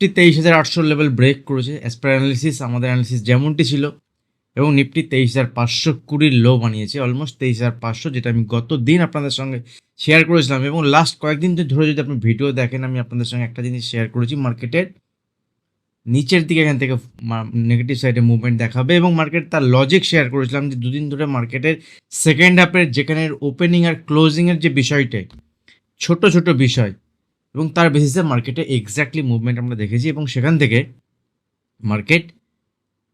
Nifty তেইশ হাজার আটশো লেভেল ব্রেক করেছে। অ্যাজ পার অ্যানালিসিস আমাদের অ্যানালিসিস যেমনটি ছিল, এবং নিফটি তেইশ হাজার পাঁচশো কুড়ির লো বানিয়েছে অলমোস্ট তেইশ হাজার পাঁচশো, যেটা আমি গত দিন আপনাদের সঙ্গে শেয়ার করেছিলাম, এবং লাস্ট কয়েকদিন ধরে যদি আপনি ভিডিও দেখেন, আমি আপনাদের সঙ্গে একটা জিনিস শেয়ার করেছি মার্কেটের নিচের দিকে, এখান থেকে নেগেটিভ সাইডে মুভমেন্ট দেখাবে, এবং মার্কেট তার লজিক শেয়ার করেছিলাম যে দুদিন ধরে মার্কেটের সেকেন্ড হাফের যেখানে ওপেনিং আর ক্লোজিংয়ের যে বিষয়টা ছোট ছোট বিষয় এবং তার বেসিসে মার্কেটে এক্স্যাক্টলি মুভমেন্ট আমরা দেখেছি এবং সেখান থেকে মার্কেট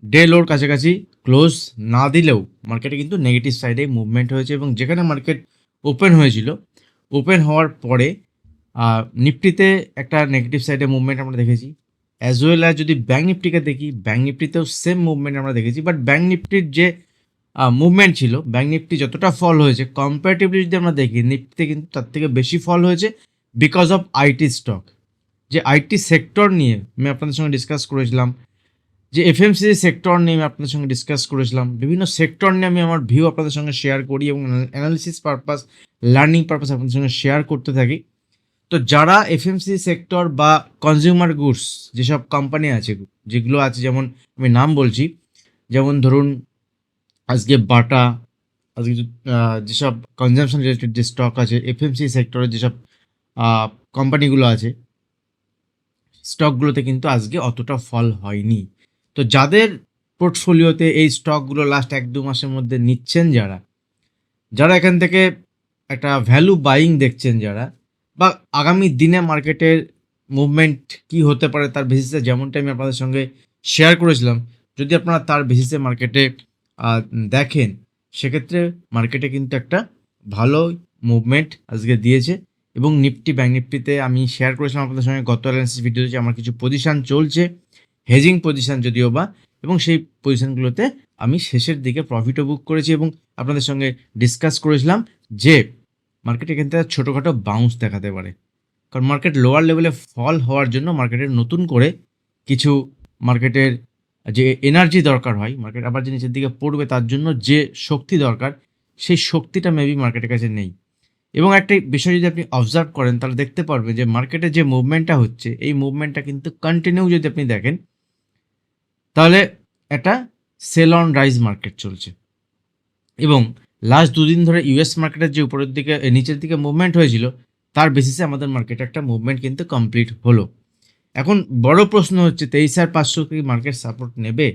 ডে লোর কাছাকাছি ক্লোজ না দিলেও মার্কেটে কিন্তু নেগেটিভ সাইডে মুভমেন্ট হয়েছে এবং যেখানে মার্কেট ওপেন হয়েছিল ওপেন হওয়ার পরে নিফটিতে একটা নেগেটিভ সাইডে মুভমেন্ট আমরা দেখেছি। অ্যাজ ওয়েল অ্যাজ যদি ব্যাঙ্ক নিফটিকে দেখি ব্যাঙ্ক নিফটিতেও সেম মুভমেন্ট আমরা দেখেছি বাট ব্যাঙ্ক নিফটির যে মুভমেন্ট ছিল ব্যাঙ্ক নিফটি যতটা ফল হয়েছে কম্পারেটিভলি যদি আমরা দেখি, নিফটিতে কিন্তু তার থেকে বেশি ফল হয়েছে। বিকজ অফ আইটি স্টক যে আইটি সেক্টর নিয়ে আমি আপনাদের সঙ্গে ডিসকাস করেছিলাম, যে এফএমসিজি সেক্টর নিয়ে আমি আপনাদের সঙ্গে ডিসকাস করেছিলাম, বিভিন্ন সেক্টর নিয়ে আমি আমার ভিউ আপনাদের সঙ্গে শেয়ার করি এবং অ্যানালিসিস পারপাস লার্নিং পারপাস আপনাদের সঙ্গে শেয়ার করতে থাকি। তো যারা এফএমসি সেক্টর বা কনজিউমার গুডস যেসব কোম্পানি আছে, যেগুলো আছে, যেমন আমি নাম বলছি, যেমন ধরুন, আজকে বাটা, আজকে যেসব কনজামশন রিলেটেড যে স্টক আছে এফএমসি সেক্টরের যেসব কোম্পানিগুলো আছে স্টকগুলোতে কিন্তু আজকে অতটা ফল হয়নি। তো যাদের পোর্টফোলিওতে এই স্টকগুলো লাস্ট এক দু মাসের মধ্যে নিচ্ছেন যারা যারা এখান থেকে একটা ভ্যালু বাইং দেখছেন যারা, বা আগামী দিনে মার্কেটের মুভমেন্ট কি হতে পারে তার বেসিসে যেমনটা আমি আপনাদের সঙ্গে শেয়ার করেছিলাম, যদি আপনারা তার বেসিসে মার্কেটে দেখেন, সেক্ষেত্রে মার্কেটে কিন্তু একটা ভালো মুভমেন্ট আজকে দিয়েছে। এবং নিফটি ব্যাঙ্ক নিফটিতে আমি শেয়ার করেছিলাম আপনাদের সঙ্গে, গত অ্যানালিসিস ভিডিওতে যে আমার কিছু পজিশান চলছে হেজিং পজিশান যদিও বা, এবং সেই পজিশানগুলোতে আমি শেষের দিকে প্রফিটও বুক করেছি এবং আপনাদের সঙ্গে ডিসকাস করেছিলাম যে মার্কেট এখান থেকে ছোটোখাটো বাউন্স দেখাতে পারে। কারণ মার্কেট লোয়ার লেভেলে ফল হওয়ার জন্য মার্কেটের নতুন করে কিছু মার্কেটের যে এনার্জি দরকার হয় মার্কেট আবার যে নিচের দিকে পড়বে তার জন্য যে শক্তি দরকার, সেই শক্তিটা মেবি মার্কেটের কাছে নেই। এবং একটা বিষয় যদি আপনি অবজার্ভ করেন, তাহলে দেখতে পারবেন যে মার্কেটে যে মুভমেন্টটা হচ্ছে, এই মুভমেন্টটা কিন্তু কন্টিনিউ যদি আপনি দেখেন, তাহলে একটা সেল অন রাইজ মার্কেট চলছে। এবং লাস্ট দুদিন ধরে ইউএস মার্কেটের যে উপরের দিকে নিচের দিকে মুভমেন্ট হয়েছিল, তার বেসিসে আমাদের মার্কেটে একটা মুভমেন্ট কিন্তু কমপ্লিট হলো। এখন বড় প্রশ্ন হচ্ছে, তেইশ হাজার পাঁচশো কি মার্কেট সাপোর্ট নেবে?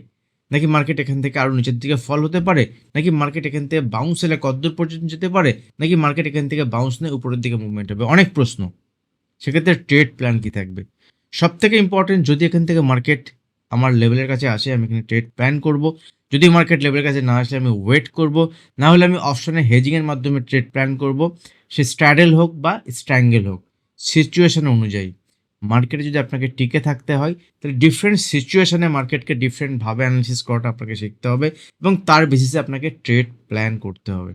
নাকি মার্কেট এখান থেকে আরও নিচের দিকে ফল হতে পারে? নাকি মার্কেট এখান থেকে বাউন্স এলে কতদূর পর্যন্ত যেতে পারে? নাকি মার্কেট এখান থেকে বাউন্স নিয়ে উপরের দিকে মুভমেন্ট হবে? অনেক প্রশ্ন। সেক্ষেত্রে ট্রেড প্ল্যান কি থাকবে? সব থেকে ইম্পর্টেন্ট যদি এখান থেকে মার্কেট আমার লেভেলের কাছে আসে, আমি এখানে ট্রেড প্ল্যান করব। যদি মার্কেট লেভেলের কাছে না আসলে আমি ওয়েট করব। না হলে আমি অপশনে হেজিংয়ের মাধ্যমে ট্রেড প্ল্যান করব। সে স্ট্র্যাডেল হোক বা স্ট্র্যাঙ্গেল হোক সিচুয়েশন অনুযায়ী। মার্কেটে যদি আপনাকে টিকে থাকতে হয়, তাহলে ডিফারেন্ট সিচুয়েশনে মার্কেটকে ডিফারেন্টভাবে অ্যানালিসিস করাটা আপনাকে শিখতে হবে এবং তার বেসিসে আপনাকে ট্রেড প্ল্যান করতে হবে।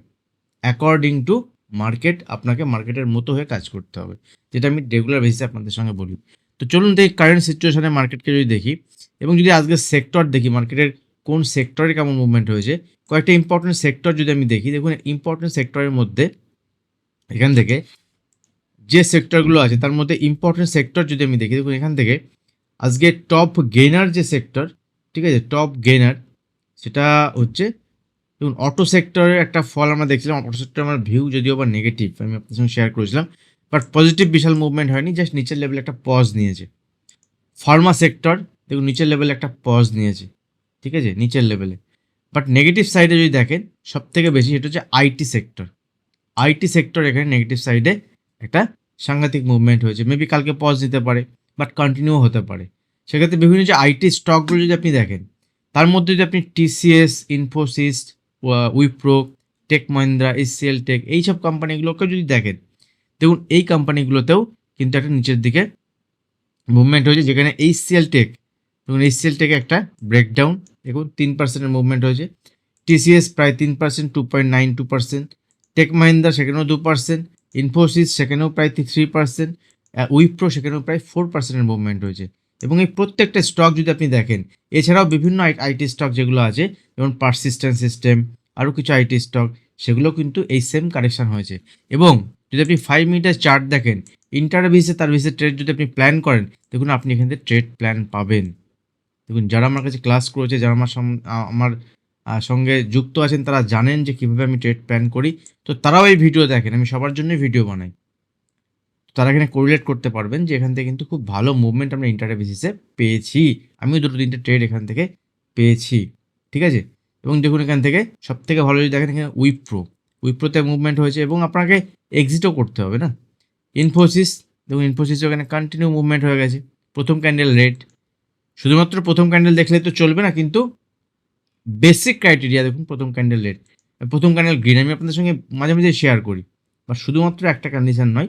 অ্যাকর্ডিং টু মার্কেট আপনাকে মার্কেটের মতো হয়ে কাজ করতে হবে, যেটা আমি রেগুলার বেসিসে আপনাদের সঙ্গে বলি। তো চলুন দেখি কারেন্ট সিচুয়েশনে মার্কেটকে যদি দেখি এবং যদি আজকে সেক্টর দেখি মার্কেটের কোন সেক্টরে কেমন মুভমেন্ট হয়েছে, কয়েকটা ইম্পর্টেন্ট সেক্টর যদি আমি দেখি, দেখুন ইম্পর্টেন্ট সেক্টরের মধ্যে এখান থেকে যে সেক্টরগুলো আছে, তার মধ্যে ইম্পর্টেন্ট সেক্টর যদি আমি দেখি, দেখুন এখান থেকে, আজকে টপ গেনার যে সেক্টর ঠিক আছে টপ গেনার সেটা হচ্ছে, দেখুন অটো সেক্টরের একটা ফল আমরা দেখছিলাম অটো সেক্টর আমার ভিউ যদিও বা নেগেটিভ আমি আপনার সঙ্গে শেয়ার করেছিলাম বাট পজিটিভ বিশাল মুভমেন্ট হয়নি জাস্ট নিচের লেভেলে একটা পজ নিয়েছে। ফার্মা সেক্টর দেখুন নিচের লেভেলে একটা পজ নিয়েছে, ঠিক আছে, নিচের লেভেলে বাট নেগেটিভ সাইডে যদি দেখেন সব থেকে বেশি সেটা হচ্ছে আইটি সেক্টর আইটি সেক্টর এখানে নেগেটিভ সাইডে একটা সাংঘাতিক মুভমেন্ট হয়েছে। মেবি কালকে পজ দিতে পারে বাট কন্টিনিউ হতে পারে। সেক্ষেত্রে বিভিন্ন যে আইটি স্টকগুলো যদি আপনি দেখেন, তার মধ্যে যদি আপনি TCS Infosys Wipro Tech Mahindra HCL Tech এইসব কোম্পানিগুলোকে যদি দেখেন, দেখুন এই কোম্পানিগুলোতেও কিন্তু একটা নিচের দিকে মুভমেন্ট হয়েছে, যেখানে এইচসিএল টেক দেখুন এইচসিএল টেকে একটা ব্রেকডাউন দেখুন তিন পার্সেন্টের মুভমেন্ট হয়েছে। টিসিএস প্রায় তিন percent two point nine two percent Tech Mahindra সেখানেও দু পার্সেন্ট ইনফোসিস সেখানেও প্রায় থ্রি পার্সেন্ট উইপ্রো সেখানেও প্রায় ফোর পার্সেন্টের মুভমেন্ট হয়েছে। এবং এই প্রত্যেকটা স্টক যদি আপনি দেখেন, এছাড়াও বিভিন্ন আইটি স্টক যেগুলো আছে, যেমন পারসিস্টেন্ট সিস্টেম আরও কিছু আইটি স্টক সেগুলো কিন্তু এই সেম কারেকশন হয়েছে। এবং যদি আপনি ফাইভ মিনিটের চার্ট দেখেন ইন্টার ভিসে তার ভিসে ট্রেড যদি আপনি প্ল্যান করেন, দেখুন আপনি এখান থেকে ট্রেড প্ল্যান পাবেন। দেখুন, যারা আমার কাছে ক্লাস করেছে, যারা আমার আমার সঙ্গে যুক্ত আছেন তারা জানেন যে কীভাবে আমি ট্রেড প্ল্যান করি। তো তারাও এই ভিডিও দেখেন, আমি সবার জন্যই ভিডিও বানাই। তারা এখানে কোরিলেট করতে পারবেন যে এখান থেকে কিন্তু খুব ভালো মুভমেন্ট আমরা ইন্টারে বেসিসে পেয়েছি। আমিও দুটো তিনটে ট্রেড এখান থেকে পেয়েছি, ঠিক আছে? এবং দেখুন এখান থেকে সব থেকে ভালো যদি দেখেন এখানে উইপ্রো উইপ্রোতে মুভমেন্ট হয়েছে এবং আপনাকে এক্সিটও করতে হবে না। ইনফোসিস দেখুন ইনফোসিস ওখানে কন্টিনিউ মুভমেন্ট হয়ে গেছে। প্রথম ক্যান্ডেল রেড শুধুমাত্র প্রথম ক্যান্ডেল দেখলে তো চলবে না, কিন্তু বেসিক ক্রাইটেরিয়া দেখুন, প্রথম ক্যান্ডেল রেড প্রথম ক্যান্ডেল গ্রিন আমি আপনাদের সঙ্গে মাঝে মাঝে শেয়ার করি। বা শুধুমাত্র একটা কন্ডিশন নয়।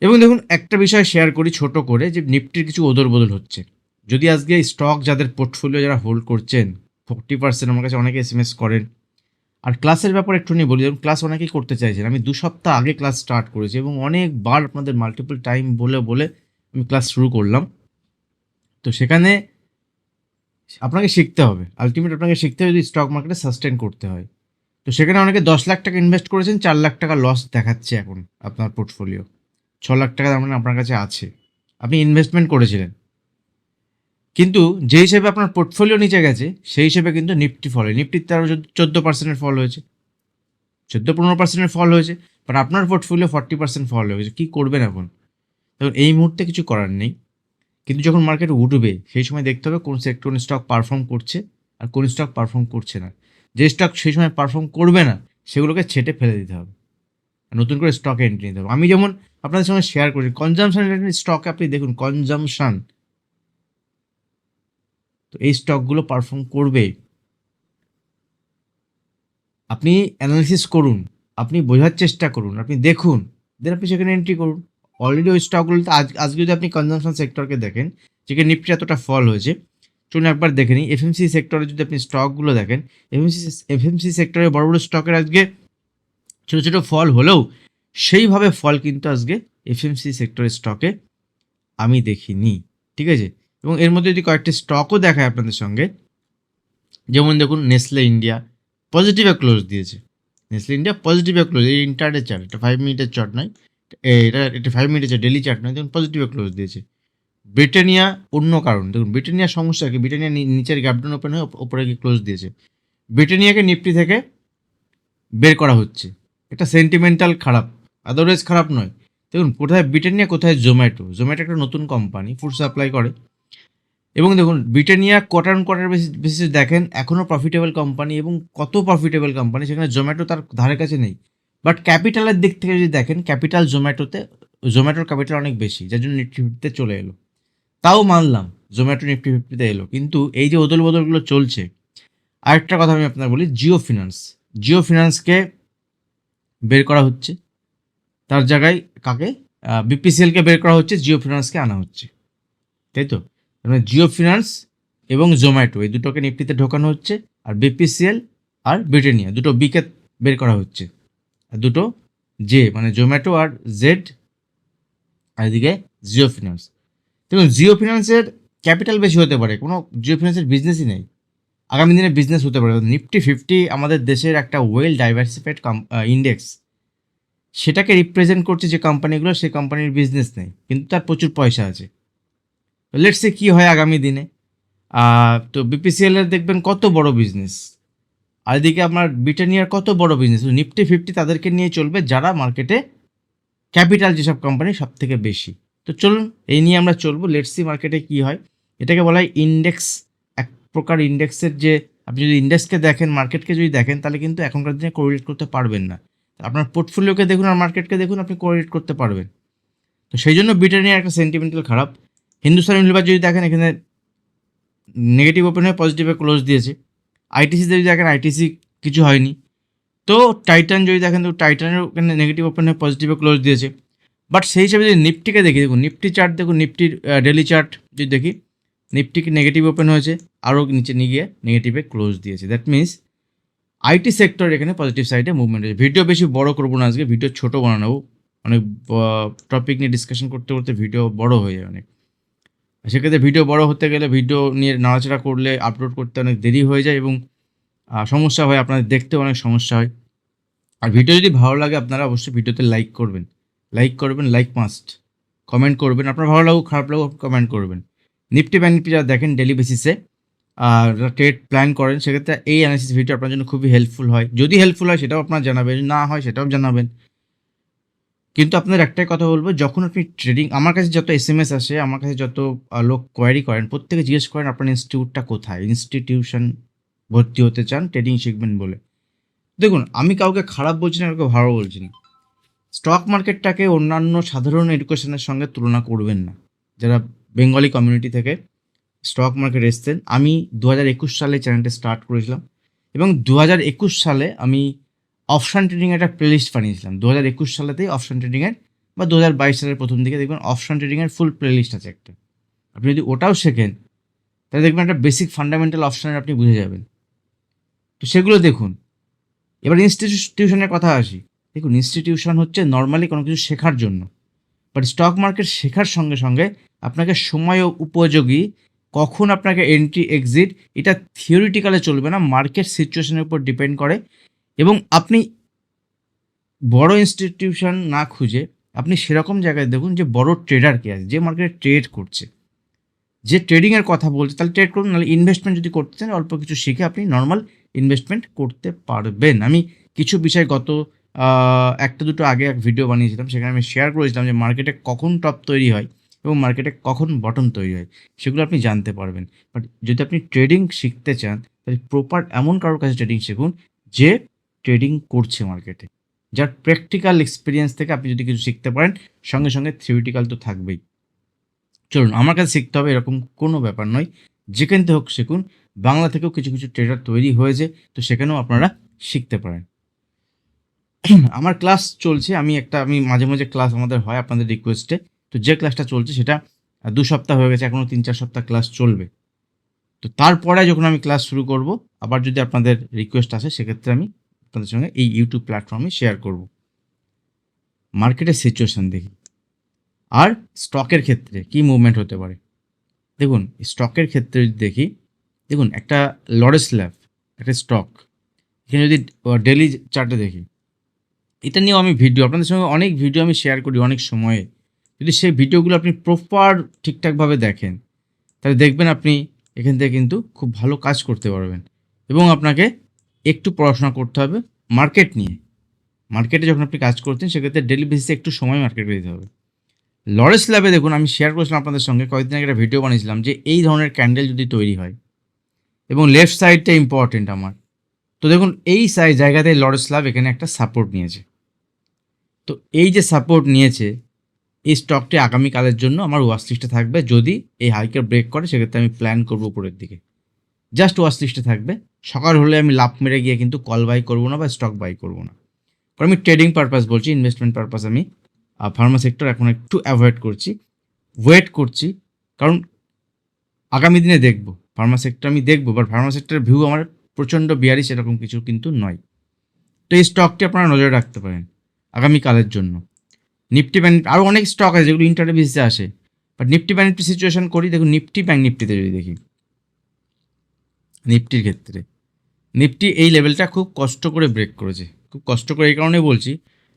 এবং দেখুন, একটা বিষয় শেয়ার করি ছোট করে, যে নিফটির কিছু ওদর বদল হচ্ছে। যদি আজকে স্টক যাদের পোর্টফোলিও যারা হোল্ড করছেন ফোর্টি পার্সেন্ট আমার কাছে অনেকে এস এম এস করেন। আর ক্লাসের ব্যাপারে একটু নিয়ে বলি যেমন ক্লাস অনেকেই করতে চাইছেন। আমি দু সপ্তাহ আগে ক্লাস স্টার্ট করেছি এবং অনেকবার আপনাদের মাল্টিপল টাইম বলে বলে আমি ক্লাস শুরু করলাম। তো সেখানে আপনাকে শিখতে হবে। আলটিমেট আপনাকে শিখতে হবে যদি স্টক মার্কেটে সাস্টেন করতে হয়। তো সেখানে অনেকে দশ লাখ টাকা ইনভেস্ট করেছেন, চার লাখ টাকা লস দেখাচ্ছে এখন আপনার পোর্টফোলিও ছ লাখ টাকা তার মানে আপনার কাছে আছে। আপনি ইনভেস্টমেন্ট করেছিলেন। কিন্তু যে হিসেবে আপনার পোর্টফোলিও নিচে গেছে, সেই হিসেবে কিন্তু নিফটি ফল হয় নিফটিতে আরও চোদ্দ পার্সেন্টের ফল হয়েছে। চোদ্দ পনেরো পার্সেন্টের ফল হয়েছে। বাট আপনার পোর্টফোলিও ফর্টি পার্সেন্ট ফল হয়েছে। কী করবেন এখন? দেখুন এই মুহূর্তে কিছু করার নেই। কিন্তু যখন মার্কেট উঠবে, সেই সময় দেখতে হবে কোন সেক্টর স্টক পারফর্ম করছে আর কোন স্টক পারফর্ম করছে না। যে স্টক সেই সময় পারফর্ম করবে না, সেগুলোকে ছেটে ফেলে দিতে হবে। নতুন করে স্টকে এন্ট্রি নিতে হবে। আমি যেমন আপনাদের সঙ্গে শেয়ার করি কনজামশন রিলেটেড স্টকে আপনি দেখুন কনজামশন তো এই স্টকগুলো পারফর্ম করবে। আপনি অ্যানালিসিস করুন, আপনি বোঝার চেষ্টা করুন, আপনি দেখুন দেন আপনি সেখানে এন্ট্রি করুন। অলরেডি ওই স্টকগুলোতে আজ, আজকে যদি আপনি কনজামশন সেক্টরকে দেখেন, যেখানে নিফটি এতটা ফল হয়েছে, চলুন একবার দেখে নিই। এফএমসি সেক্টরে যদি আপনি স্টকগুলো দেখেন এফএমসি এফএমসি সেক্টরে বড় বড় স্টকের আজকে ছোটো ছোটো ফল হলেও, সেইভাবে ফল কিন্তু আজকে এফএমসি সেক্টরের স্টকে আমি দেখিনি। ঠিক আছে? এবং এর মধ্যে যদি কয়েকটি স্টকও দেখায় আপনাদের সঙ্গে, যেমন দেখুন নেসলে ইন্ডিয়া পজিটিভে ক্লোজ দিয়েছে। নেসলে ইন্ডিয়া পজিটিভে ক্লোজ এই ইন্টারডে চার্ট এটা ফাইভ মিনিটের চার্ট নয়। এটা এটা ফাইভ মিনিটের ডেলি চার্ট নয় দেখুন পজিটিভে ক্লোজ দিয়েছে। ব্রিটেনিয়া অন্য কারণ, দেখুন ব্রিটেনিয়ার সমস্যা কি? ব্রিটানিয়া নিচের গ্যাপডাউন ওপেন হয়ে ওপরে গিয়ে ক্লোজ দিয়েছে। ব্রিটেনিয়াকে নিফটি থেকে বের করা হচ্ছে। এটা সেন্টিমেন্টাল খারাপ আদারওয়াইজ খারাপ নয়। দেখুন কোথায় ব্রিটেনিয়া, কোথায় জোম্যাটো। জোম্যাটো একটা নতুন কোম্পানি ফুড সাপ্লাই করে। এবং দেখুন ব্রিটেনিয়া কোয়ার্টার অন কোয়ার্টার বেসিসে দেখেন এখনও প্রফিটেবল কোম্পানি এবং কত প্রফিটেবল কোম্পানি সেখানে জোম্যাটো তার ধারে কাছে নেই। বাট ক্যাপিটালের দিক থেকে যদি দেখেন ক্যাপিটাল জোম্যাটোতে, জোম্যাটোর ক্যাপিটাল অনেক বেশি, যার জন্য নিফটি ফিফটিতে চলে এলো। তাও মানলাম, জোম্যাটো নিফটি ফিফটিতে এলো। কিন্তু এই যে ওদল বদলগুলো চলছে, আরেকটা কথা আমি আপনার বলি, জিও ফিনান্স জিও ফিনান্সকে বের করা হচ্ছে, তার জায়গায় কাকে? বিপিসিএলকে বের করা হচ্ছে, জিও ফিনান্সকে আনা হচ্ছে। তাই তো? মানে জিও ফিনান্স এবং জোম্যাটো, এই দুটোকে নিফটিতে ঢোকানো হচ্ছে, আর বিপিসিএল আর ব্রিটেনিয়া দুটো বিকে বের করা হচ্ছে। দুটো জে মানে জোম্যাটো আর জেড আর এদিকে জিও ফিনান্স দেখুন জিও ফিনান্সের ক্যাপিটাল বেশি হতে পারে, কোনো জিও ফিনান্সের বিজনেসই নেই। আগামী দিনে বিজনেস হতে পারে। নিফটি ফিফটি আমাদের দেশের একটা ওয়েল ডাইভার্সিফাইড ইন্ডেক্স সেটাকে রিপ্রেজেন্ট করছে যে কোম্পানিগুলো সেই কোম্পানির বিজনেস নেই, কিন্তু তার প্রচুর পয়সা আছে। লেটস কী হয় আগামী দিনে। তো বিপিসিএল এর দেখবেন কত বড় বিজনেস আর এদিকে আপনার ব্রিটানিয়ার কত বড় বিজনেস নিফটি ফিফটি তাদেরকে নিয়ে চলবে যারা মার্কেটে ক্যাপিটাল যেসব কোম্পানি সব থেকে বেশি। তো চলুন, এই নিয়ে আমরা চলবো। লেটসি মার্কেটে কি হয়। এটাকে বলা হয় ইন্ডেক্স এক প্রকার ইন্ডেক্সের যে, আপনি যদি ইন্ডেক্সকে দেখেন মার্কেটকে যদি দেখেন, তাহলে কিন্তু এখনকার দিনে কোরিলেট করতে পারবেন না। আপনার পোর্টফোলিওকে দেখুন আর মার্কেটকে দেখুন, আপনি কোরিলেট করতে পারবেন। তো সেই জন্য ব্রিটানিয়ার একটা সেন্টিমেন্টাল খারাপ। হিন্দুস্তান ইউনিভার যদি দেখেন, এখানে নেগেটিভ ওপেন হয়ে পজিটিভে ক্লোজ দিয়েছে। আইটিসিতে যদি দেখেন আইটিসি কিছু হয়নি। তো টাইটান যদি দেখেন, তো টাইটানের ওখানে নেগেটিভ ওপেন হয়ে পজিটিভে ক্লোজ দিয়েছে। বাট সেই হিসাবে যদি নিফটিকে দেখি, দেখুন নিফটি চার্ট দেখুন নিফটির ডেলি চার্ট যদি দেখি নিফটিকে নেগেটিভ ওপেন হয়েছে, আরও নিচে নিয়ে গিয়ে নেগেটিভে ক্লোজ দিয়েছে। দ্যাট মিনস আইটি সেক্টর এখানে পজিটিভ সাইডে মুভমেন্ট হয়েছে। ভিডিও বেশি বড় করব না আজকে ভিডিও ছোটো বানাবো। অনেক টপিক নিয়ে ডিসকাশন করতে করতে ভিডিও বড় হয়ে যায় অনেক। সেক্ষেত্রে ভিডিও বড় হতে গেলে ভিডিও নিয়ে নাড়াচাড়া করলে আপলোড করতে অনেক দেরি হয়ে যায় এবং সমস্যা হয়, আপনাদের দেখতেও অনেক সমস্যা হয়। আর ভিডিও যদি ভালো লাগে, আপনারা অবশ্যই ভিডিওতে লাইক করবেন। লাইক করবেন লাইক মাস্ট কমেন্ট করবেন, আপনার ভালো লাগুক, খারাপ লাগুক কমেন্ট করবেন। নিফটি ব্যাংক নিফটি যারা দেখেন ডেলি বেসিসে আর ট্রেড প্ল্যান করেন, সেক্ষেত্রে এই অ্যানালিসিস ভিডিও আপনার জন্য খুবই হেল্পফুল হয়। যদি হেল্পফুল হয়, সেটাও আপনার জানাবেন না হয়, সেটাও জানাবেন। কিন্তু আপনার একটাই কথা বলব, যখন আপনি ট্রেডিং আমার কাছে যত এস এম এস আসে, আমার কাছে যত লোক কোয়ারি করেন, প্রত্যেকে জিজ্ঞেস করেন আপনার ইনস্টিটিউটটা কোথায়? ইনস্টিটিউশন ভর্তি হতে চান ট্রেডিং শিখবেন বলে। দেখুন, আমি কাউকে খারাপ বলছি না, কাউকে ভালো বলছি না। স্টক মার্কেটটাকে অন্যান্য সাধারণ এডুকেশনের সঙ্গে তুলনা করবেন না। যারা বেঙ্গলি কমিউনিটি থেকে স্টক মার্কেট এসছেন, আমি দু হাজার একুশ সালে চ্যানেলটা স্টার্ট করেছিলাম এবং দু হাজার একুশ সালে আমি অপশান ট্রেডিং একটা প্লেলিস্ট বানিয়েছিলাম দু হাজার একুশ সালেতেই অপশান ট্রেডিংয়ের বা দু হাজার বাইশ সালের প্রথম দিকে দেখবেন অপশান ট্রেডিংয়ের ফুল প্লেলিস্ট আছে একটা। আপনি যদি ওটাও শেখেন, তাহলে দেখবেন একটা বেসিক ফান্ডামেন্টাল অপশানের আপনি বুঝে যাবেন। তো সেগুলো দেখুন। এবার ইনস্টিটিউশনের কথা আসি। দেখুন ইনস্টিটিউশন হচ্ছে নর্মালি কোনো কিছু শেখার জন্য। বাট স্টক মার্কেট শেখার সঙ্গে সঙ্গে আপনাকে সময় উপযোগী কখন আপনাকে এন্ট্রি এক্সিট এটা থিওরিটিক্যালে চলবে না। মার্কেট সিচুয়েশনের উপর ডিপেন্ড করে। এবং আপনি বড় ইনস্টিটিউশন না খুঁজে আপনি সেরকম জায়গায় দেখুন যে বড় ট্রেডার কে আছে, যে মার্কেটে ট্রেড করছে। যে ট্রেডিংয়ের কথা বলছে, তাহলে ট্রেড করুন, নাহলে ইনভেস্টমেন্ট যদি করতে চান, অল্প কিছু শিখে আপনি নর্মাল ইনভেস্টমেন্ট করতে পারবেন। আমি কিছু বিষয় গত একটা দুটো আগে এক ভিডিও বানিয়েছিলাম, সেখানে আমি শেয়ার করেছিলাম যে মার্কেটে কখন টপ তৈরি হয় এবং মার্কেটে কখন বটম তৈরি হয়, সেগুলো আপনি জানতে পারবেন। বাট যদি আপনি ট্রেডিং শিখতে চান, তাহলে প্রপার এমন কারোর কাছে ট্রেডিং শিখুন যে ট্রেডিং করছে মার্কেটে যার প্র্যাকটিক্যাল এক্সপিরিয়েন্স থেকে আপনি যদি কিছু শিখতে পারেন, সঙ্গে সঙ্গে থিওরিটিক্যাল তো থাকবেই। চলুন, আমার কাছে শিখতে হবে এরকম কোনো ব্যাপার নয়। যেখান থেকে হোক শিখুন। বাংলা থেকেও কিছু কিছু ট্রেডার তৈরি হয়েছে, তো সেখানেও আপনারা শিখতে পারেন। আমার ক্লাস চলছে, আমি একটা, আমি মাঝে মাঝে ক্লাস আমাদের হয় আপনাদের রিকোয়েস্টে তো যে ক্লাসটা চলছে সেটা দু সপ্তাহ হয়ে গেছে এখনও তিন চার সপ্তাহ ক্লাস চলবে। তো তারপরে যখন আমি ক্লাস শুরু করব, আবার যদি আপনাদের রিকোয়েস্ট আসে, সেক্ষেত্রে আমি আপনাদের সঙ্গে এই ইউটিউব প্ল্যাটফর্মে শেয়ার করব। মার্কেটের সিচুয়েশান দেখি। আর স্টকের ক্ষেত্রে কি মুভমেন্ট হতে পারে? দেখুন স্টকের ক্ষেত্রে যদি দেখি, দেখুন, একটা লরেস ল্যাব একটা স্টক এখানে যদি ডেলি চার্টে দেখি, এটা নিয়েও আমি ভিডিও আপনাদের সঙ্গে অনেক ভিডিও আমি শেয়ার করি অনেক সময়ে। যদি সেই ভিডিওগুলো আপনি প্রপার ঠিকঠাকভাবে দেখেন, তাহলে দেখবেন আপনি এখান থেকে কিন্তু খুব ভালো কাজ করতে পারবেন এবং আপনাকে একটু পড়াশোনা করতে হবে মার্কেট নিয়ে। মার্কেটে যখন আপনি কাজ করতেন সেক্ষেত্রে ডেলি বেসিসে একটু সময় মার্কেটে দিতে হবে। লরেস ল্যাবে দেখুন, আমি শেয়ার করেছিলাম আপনাদের সঙ্গে, কয়েকদিন আগে একটা ভিডিও বানিয়েছিলাম যে এই ধরনের ক্যান্ডেল যদি তৈরি হয়, এবং লেফট সাইডটা ইম্পর্টেন্ট আমার। তো দেখুন, এই সাইড জায়গাতে লরেস ল্যাব এখানে একটা সাপোর্ট নিয়েছে। তো এই যে সাপোর্ট নিয়েছে, এই স্টকটি আগামীকালের জন্য আমার ওয়াশ লিস্টে থাকবে। যদি এই হাইকে ব্রেক করে, সেক্ষেত্রে আমি প্ল্যান করব উপরের দিকে। জাস্ট ওয়াশ লিস্টে থাকবে। সকাল হলে আমি লাভ মেরে গিয়ে কিন্তু কল বাই করব না বা স্টক বাই করব না। কারণ আমি ট্রেডিং পারপাস বলছি ইনভেস্টমেন্ট পারপাস আমি ফার্মা সেক্টর এখন একটু অ্যাভয়েড করছি। ওয়েট করছি, কারণ আগামী দিনে দেখব। ফার্মা সেক্টর আমি দেখব বাট ফার্মা সেক্টরের ভিউ আমার প্রচণ্ড বিয়ারি সেরকম কিছু কিন্তু নয়। তো এই স্টকটি আপনারা নজরে রাখতে পারেন আগামীকালের জন্য। নিফটি ব্যাংক আরও অনেক স্টক আছে যেগুলো ইন্টারনেট বেসিসে আসে। But Nifty bank Nifty situation করি, দেখুন নিফটি ব্যাংক নিফটিতে যদি দেখি। নিফটির ক্ষেত্রে। নিফটি এই লেভেলটা খুব কষ্ট করে ব্রেক করেছে। খুব কষ্ট করে এই কারণে বলছি,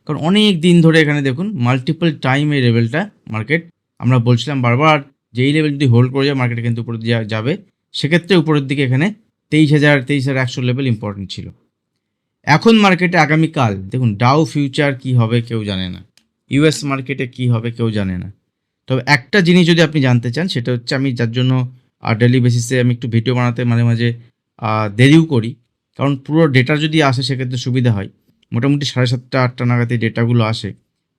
কারণ অনেক দিন ধরে এখানে দেখুন মাল্টিপল টাইম এই লেভেলটা মার্কেট আমরা বলছিলাম বারবার যে এই লেভেল যদি হোল্ড করে যায় মার্কেট কিন্তু উপরের দিকে যাবে। সেক্ষেত্রে উপরের দিকে এখানে তেইশ হাজার তেইশ হাজার একশো লেভেল ইম্পর্টেন্ট ছিল। এখন মার্কেটে আগামীকাল, দেখুন ডাউ ফিউচার কি হবে কেউ জানে না। ইউএস মার্কেটে কি হবে কেউ জানে না। তবে একটা জিনিস যদি আপনি জানতে চান, সেটা হচ্ছে আমি যার জন্য ডেলি বেসিসে আমি একটু ভিডিও বানাতে মাঝে মাঝে দেরিও করি। কারণ পুরো ডেটা যদি আসে, সেক্ষেত্রে সুবিধা হয়। মোটামুটি সাড়ে সাতটা, আটটা নাগাদ এই ডেটাগুলো আসে,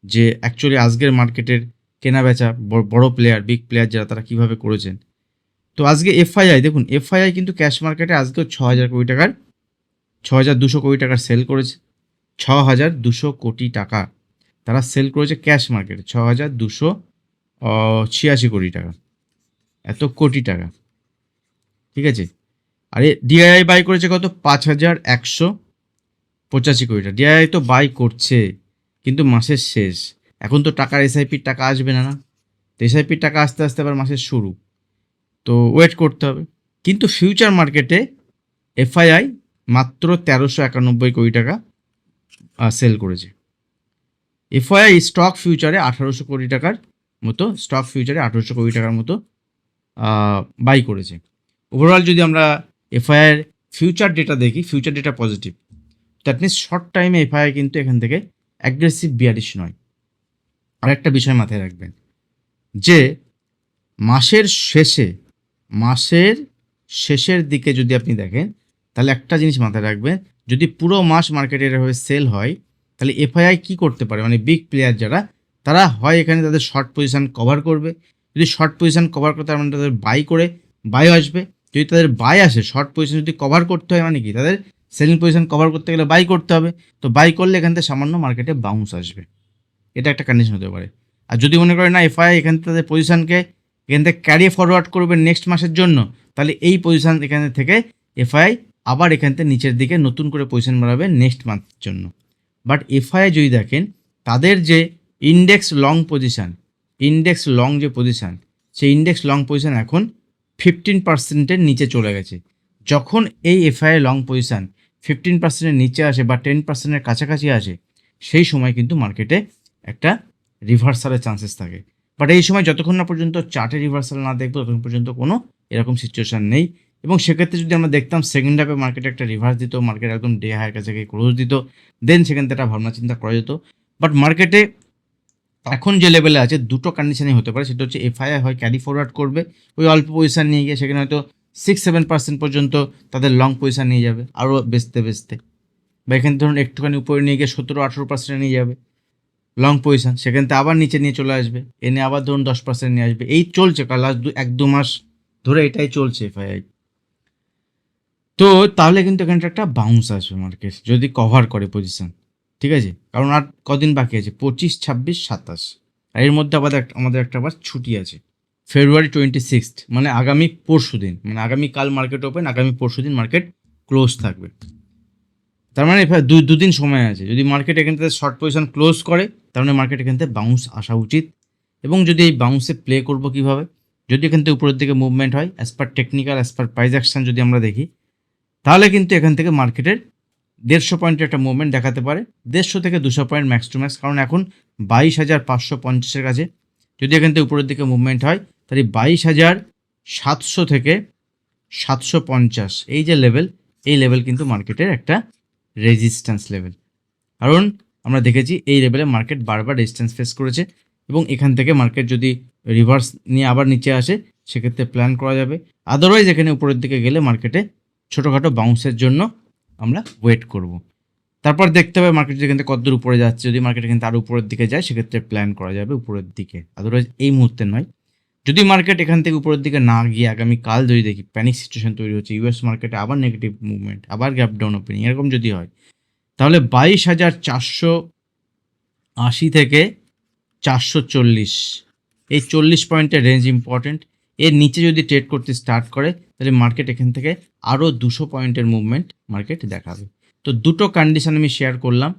যে অ্যাকচুয়ালি আজকের মার্কেটের কেনা বেচা বড় প্লেয়ার বিগ প্লেয়ার যারা, তারা কীভাবে করেছেন। তো আজকে এফআইআই দেখুন এফআইআই কিন্তু ক্যাশ মার্কেটে আজকেও ছ হাজার কোটি টাকার ছ হাজার দুশো কোটি টাকার সেল করেছে। ছ হাজার দুশো কোটি টাকা। তারা সেল করেছে ক্যাশ মার্কেটে ছ হাজার দুশো ছিয়াশি কোটি টাকা। এত কোটি টাকা। ঠিক আছে? আরে ডিআইআই বাই করেছে কত? পাঁচ হাজার একশো পঁচাশি কোটি টাকা। ডিআইআই তো বাই করছে, কিন্তু মাসের শেষ। এখন তো টাকার এসআইপির টাকা আসবে না না? তো এসআইপির টাকা আস্তে আস্তে আবার মাসের শুরু। তো ওয়েট করতে হবে। কিন্তু ফিউচার মার্কেটে এফআইআই মাত্র তেরোশো একানব্বই কোটি টাকা সেল করেছে। এফআইআই স্টক ফিউচারে আঠারোশো কোটি টাকার মতো স্টক ফিউচারে আঠারোশো কোটি টাকার মতো বাই করেছে। ওভারঅল যদি আমরা এফআইআর ফিউচার ডেটা দেখি future data positive that means short টাইমে এফআইআই কিন্তু এখান থেকে অ্যাগ্রেসিভ বিয়ারিশ নয়। আরেকটা বিষয় মাথায় রাখবেন, যে মাসের শেষে, মাসের শেষের দিকে যদি আপনি দেখেন, তাহলে একটা জিনিস মাথায় রাখবেন, যদি পুরো মাস মার্কেটের হয়ে সেল হয়, তাহলে এফআইআই কি করতে পারে? মানে বিগ প্লেয়ার যারা, তারা হয় এখানে তাদের শর্ট পজিশন কভার করবে যদি শর্ট পজিশন কভার করতে হয় মানে তাদের বাই করে বাই আসবে। যদি তাদের বাই আসে শর্ট পজিশন যদি কভার করতে হয় মানে কি? তাদের সেলিং পজিশন কভার করতে গেলে বাই করতে হবে। তো বাই করলে এখান থেকে সামান্য মার্কেটে বাউন্স আসবে। এটা একটা কন্ডিশন হতে পারে। আর যদি মনে করে না এফআই এখান থেকে তাদের পজিশনকে এখান থেকে ক্যারি ফরওয়ার্ড করবে নেক্সট মাসের জন্য, তাহলে এই পজিশন এখান থেকে এফআই আবার এখান থেকে নিচের দিকে নতুন করে পজিশন বাড়াবে নেক্সট মান্থের জন্য। বাট এফআই যদি দেখেন, তাদের যে index long position index long যে পজিশান সেই ইন্ডেক্স লং পজিশান এখন ফিফটিন পার্সেন্টের নিচে চলে গেছে। যখন এই এফআই লং পজিশান ফিফটিন পার্সেন্টের নিচে আসে বা টেন পার্সেন্টের কাছাকাছি আসে, সেই সময় কিন্তু মার্কেটে একটা রিভার্সালের চান্সেস থাকে। বাট এই সময় যতক্ষণ না পর্যন্ত চার্টে রিভার্সাল না দেখব, ততক্ষণ পর্যন্ত কোনো এরকম সিচুয়েশান নেই। এবং সেক্ষেত্রে যদি আমরা দেখতাম সেকেন্ড হাফে মার্কেটে একটা রিভার্স দিত মার্কেট একদম ডে হাইয়ের কাছে ক্লোজ দিত দেন সেখান থেকে একটা ভাবনা চিন্তা করা যেত। বাট মার্কেটে এখন যে লেভেলে আছে, দুটো কন্ডিশনই হতে পারে। সেটা হচ্ছে এফআইআই হয় ক্যারি ফরওয়ার্ড করবে। ওই অল্প পজিশন নিয়ে গিয়ে সেখানে হয়তো সিক্স সেভেন পার্সেন্ট পর্যন্ত তাদের লং পজিশন নিয়ে যাবে আরও বেচতে বেচতে। বা এখানে ধরুন একটুখানি উপরে নিয়ে গিয়ে সতেরো, আঠেরো পার্সেন্ট নিয়ে যাবে। লং পজিশন সেখান থেকে আবার নিচে নিয়ে চলে আসবে। এনে আবার ধরুন দশ পার্সেন্ট নিয়ে আসবে। এই চলছে লাস্ট এক, দু মাস ধরে এটাই চলছে এফআইআই তো তাহলে কিন্তু এখানটা একটা বাউন্স আসবে মার্কেট যদি কভার করে পজিশন ঠিক আছে? কারণ আর কদিন বাকি আছে? পঁচিশ, ছাব্বিশ, সাতাশ। আর এর মধ্যে আবার আমাদের একটা আবার ছুটি আছে। ফেব্রুয়ারি টোয়েন্টি সিক্সথ মানে আগামী পরশু দিন মানে আগামীকাল মার্কেট ওপেন আগামী পরশু দিন মার্কেট ক্লোজ থাকবে। তার মানে এবার দু দুদিন সময় আছে। যদি মার্কেট এখান থেকে শর্ট পজিশন ক্লোজ করে, তার মানে মার্কেট এখান থেকে বাউন্স আসা উচিত। এবং যদি এই বাউন্সে প্লে করব কীভাবে? যদি এখান থেকে উপরের দিকে মুভমেন্ট হয় as per technical as per price action যদি আমরা দেখি, তাহলে কিন্তু এখান থেকে মার্কেটের দেড়শো পয়েন্টের একটা মুভমেন্ট দেখাতে পারে। দেড়শো থেকে দুশো পয়েন্ট ম্যাক্স টু ম্যাক্স কারণ এখন বাইশ হাজার পাঁচশো পঞ্চাশের কাছে। যদি এখান থেকে উপরের দিকে মুভমেন্ট হয়, তাহলে বাইশ হাজার সাতশো থেকে সাতশো পঞ্চাশ, এই যে লেভেল এই লেভেল কিন্তু মার্কেটের একটা রেজিস্ট্যান্স লেভেল কারণ আমরা দেখেছি এই লেভেলে মার্কেট বারবার রেজিস্ট্যান্স ফেস করেছে, এবং এখান থেকে মার্কেট যদি রিভার্স নিয়ে আবার নিচে আসে, সেক্ষেত্রে প্ল্যান করা যাবে। আদারওয়াইজ এখানে উপরের দিকে গেলে মার্কেটে ছোটোখাটো বাউন্সের জন্য আমরা ওয়েট করব। তারপর দেখতে হবে মার্কেট যেখান থেকে কতদূর উপরে যাচ্ছে, যদি মার্কেট এখান থেকে আরও উপরের দিকে যায়, সেক্ষেত্রে প্ল্যান করা যাবে উপরের দিকে। আদারওয়াইজ এই মুহূর্তে নয়। যদি মার্কেট এখান থেকে উপরের দিকে না গিয়ে আগামী কাল যদি দেখি প্যানিক সিচুয়েশন তৈরি হচ্ছে ইউএস মার্কেটে আবার নেগেটিভ মুভমেন্ট আবার গ্যাপ ডাউন ওপেনিং এরকম যদি হয়, তাহলে বাইশ হাজার চারশো আশি থেকে চারশো চল্লিশ। এই চল্লিশ পয়েন্টের রেঞ্জ ইম্পর্টেন্ট এর নিচে যদি ট্রেড করতে স্টার্ট করে, তাহলে মার্কেট এখান থেকে আরও দুশো পয়েন্টের মুভমেন্ট মার্কেট দেখাবে। তো দুটো কন্ডিশন আমি শেয়ার করলাম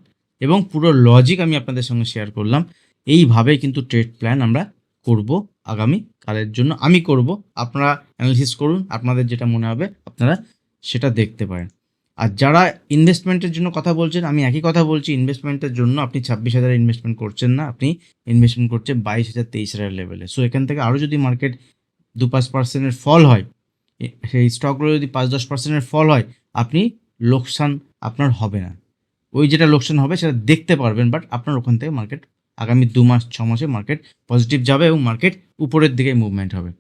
এবং পুরো লজিক আমি আপনাদের সঙ্গে শেয়ার করলাম। এইভাবে কিন্তু ট্রেড প্ল্যান আমরা করব আগামী কালের জন্য। আমি করব, আপনারা অ্যানালিসিস করুন, আপনাদের যেটা মনে হবে, আপনারা সেটা দেখতে পারেন। আর যারা ইনভেস্টমেন্টের জন্য কথা বলছেন, আমি একই কথা বলছি ইনভেস্টমেন্টের জন্য আপনি ছাব্বিশ হাজার ইনভেস্টমেন্ট করছেন না, আপনি ইনভেস্টমেন্ট করছেন বাইশ হাজার তেইশ হাজার লেভেলে সো এখান থেকে আরও যদি মার্কেট দু পাঁচ পার্সেন্টের ফল হয়। সেই স্টকগুলো যদি পাঁচ দশ পার্সেন্টের ফল হয় আপনি লোকসান আপনার হবে না। ওই যেটা লোকসান হবে সেটা দেখতে পারবেন বাট আপনার ওখান থেকে মার্কেট আগামী দু মাস ছ মাসে মার্কেট পজিটিভ যাবে এবং মার্কেট উপরের দিকে মুভমেন্ট হবে।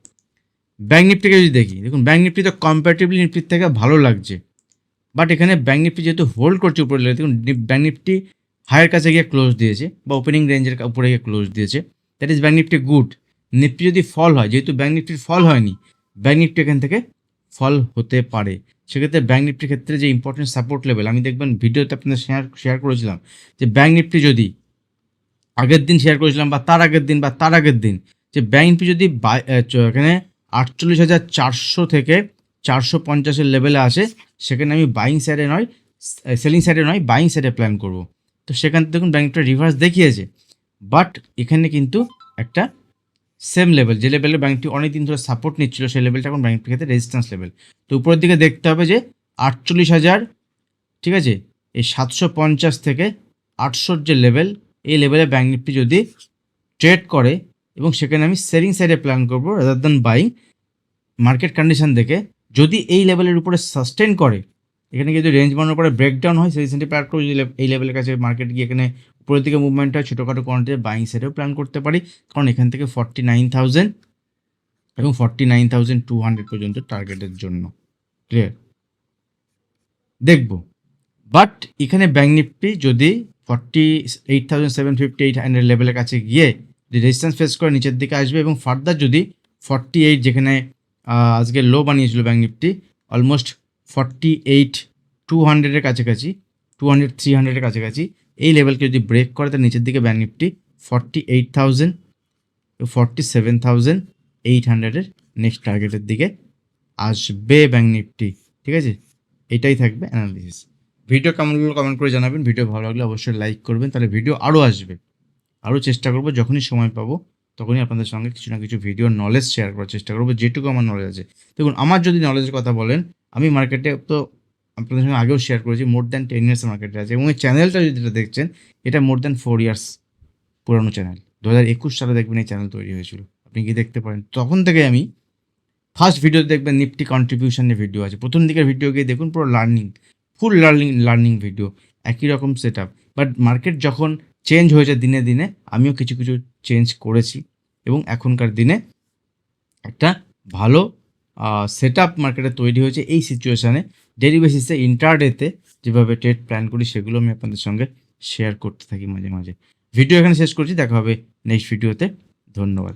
ব্যাঙ্ক নিফটিকে যদি দেখি দেখুন ব্যাঙ্ক নিফটি তো কম্পারেটিভলি নিফটির থেকে ভালো লাগছে বাট এখানে ব্যাঙ্ক নিফটি যেহেতু হোল্ড করছে উপরে লেভেলে, দেখুন ব্যাঙ্ক নিফটি হায়ের কাছে গিয়ে ক্লোজ দিয়েছে বা ওপেনিং রেঞ্জের উপরে গিয়ে ক্লোজ দিয়েছে। That is bank Nifty good Nifty যদি ফল হয়, যেহেতু ব্যাঙ্ক নিফটির ফল হয়নি ব্যাঙ্ক নিফটি এখান থেকে ফল হতে পারে। সেক্ষেত্রে ব্যাঙ্ক নিফটির ক্ষেত্রে যে ইম্পর্টেন্ট সাপোর্ট লেভেল আমি দেখবেন ভিডিওতে আপনাদের শেয়ার শেয়ার করেছিলাম, যে ব্যাঙ্ক নিফটি যদি আগের দিন শেয়ার করেছিলাম বা তার আগের দিন বা তার আগের দিন, যে ব্যাঙ্ক নিফটি যদি এখানে আটচল্লিশ হাজার চারশো থেকে চারশো পঞ্চাশের লেভেলে আসে সেখানে আমি বাইং সাইডে নয় সেলিং সাইডে নয় বাইং সাইডে প্ল্যান করব। তো সেখান থেকে দেখুন ব্যাঙ্ক নিফটি রিভার্স দেখিয়েছে। বাট এখানে কিন্তু একটা সেম লেভেল যে লেভেলে ব্যাঙ্কটি অনেক দিন ধরে সাপোর্ট নিচ্ছিল, সেই লেভেলটা এখন ব্যাঙ্কটির ক্ষেত্রে রেজিস্ট্যান্স লেভেল তো উপরের দিকে দেখতে হবে যে আটচল্লিশ হাজার, ঠিক আছে? এই সাতশো পঞ্চাশ থেকে আটশোর যে লেভেল এই লেভেলে ব্যাঙ্ক নিফটি যদি ট্রেড করে এবং সেখানে আমি সেলিং সাইডে প্ল্যান করব rather than buying market condition দেখে, যদি এই লেভেলের উপরে সাস্টেন করে, এখানে যদি রেঞ্জ বানানোর পরে ব্রেকডাউন হয়, সেই সেন্টি প্ল্যান করে যদি এই লেভেলের কাছে মার্কেট গিয়ে এখানে উপরের দিকে মুভমেন্ট হয়, ছোটোখাটো কোয়ান্টিটি বাইং সাইডেও প্ল্যান করতে পারি। কারণ এখান থেকে ফর্টি নাইন এবং forty nine thousand two hundred পর্যন্ত টার্গেটের জন্য। ক্লিয়ার দেখব। বাট এখানে ব্যাঙ্ক নিফটি যদি forty eight thousand seven fifty eight hundred লেভেলের কাছে গিয়ে যদি রেজিস্ট্যান্স ফেস করে নিচের দিকে আসবে এবং ফার্দার যদি ফর্টি এইট যেখানে আজকে লো বানিয়েছিল bank Nifty almost forty eight two হান্ড্রেডের কাছাকাছি টু হান্ড্রেড থ্রি হান্ড্রেডের কাছাকাছি এই লেভেলকে যদি ব্রেক করে তার নিচের দিকে bank Nifty forty eight thousand forty seven thousand eight হান্ড্রেডের নেক্সট টার্গেটের দিকে আসবে ব্যাঙ্ক নিফটি ঠিক আছে? এটাই থাকবে অ্যানালিসিস ভিডিও কেমনগুলো কমেন্ট করে জানাবেন। ভিডিও ভালো লাগলে অবশ্যই লাইক করবেন, তাহলে ভিডিও আরও আসবে। আরও চেষ্টা করব, যখনই সময় পাবো, তখনই আপনাদের সঙ্গে কিছু না কিছু ভিডিও নলেজ শেয়ার করার চেষ্টা করব, যেটুকু আমার নলেজ আছে। দেখুন, আমার যদি নলেজের কথা বলেন, আমি মার্কেটে তো আপনাদের সঙ্গে আগেও শেয়ার করেছি মোর দ্যান টেন ইয়ার্স মার্কেটে আছে। এবং এই চ্যানেলটা যদি দেখছেন, এটা মোর দ্যান ফোর ইয়ার্স পুরানো চ্যানেল দু হাজার একুশ সালে দেখবেন এই চ্যানেল তৈরি হয়েছিল। আপনি কি দেখতে পারেন। তখন থেকে আমি ফার্স্ট ভিডিও দেখবেন নিফটি কন্ট্রিবিউশনের ভিডিও আছে। প্রথম দিকের ভিডিও গিয়ে দেখুন পুরো learning full learning learning video একই রকম সেট আপ বাট মার্কেট যখন চেঞ্জ হয়েছে দিনে দিনে, আমিও কিছু কিছু চেঞ্জ করেছি। এবং এখনকার দিনে একটা ভালো সেট আপ মার্কেটে তৈরি হয়েছে এই সিচুয়েশানে ডেলি বেসিসে ইন্টারডেতে যেভাবে ট্রেড প্ল্যান করি, সেগুলো আমি আপনাদের সঙ্গে শেয়ার করতে থাকি মাঝে মাঝে। ভিডিও এখানে শেষ করছি, দেখা হবে নেক্সট ভিডিওতে ধন্যবাদ।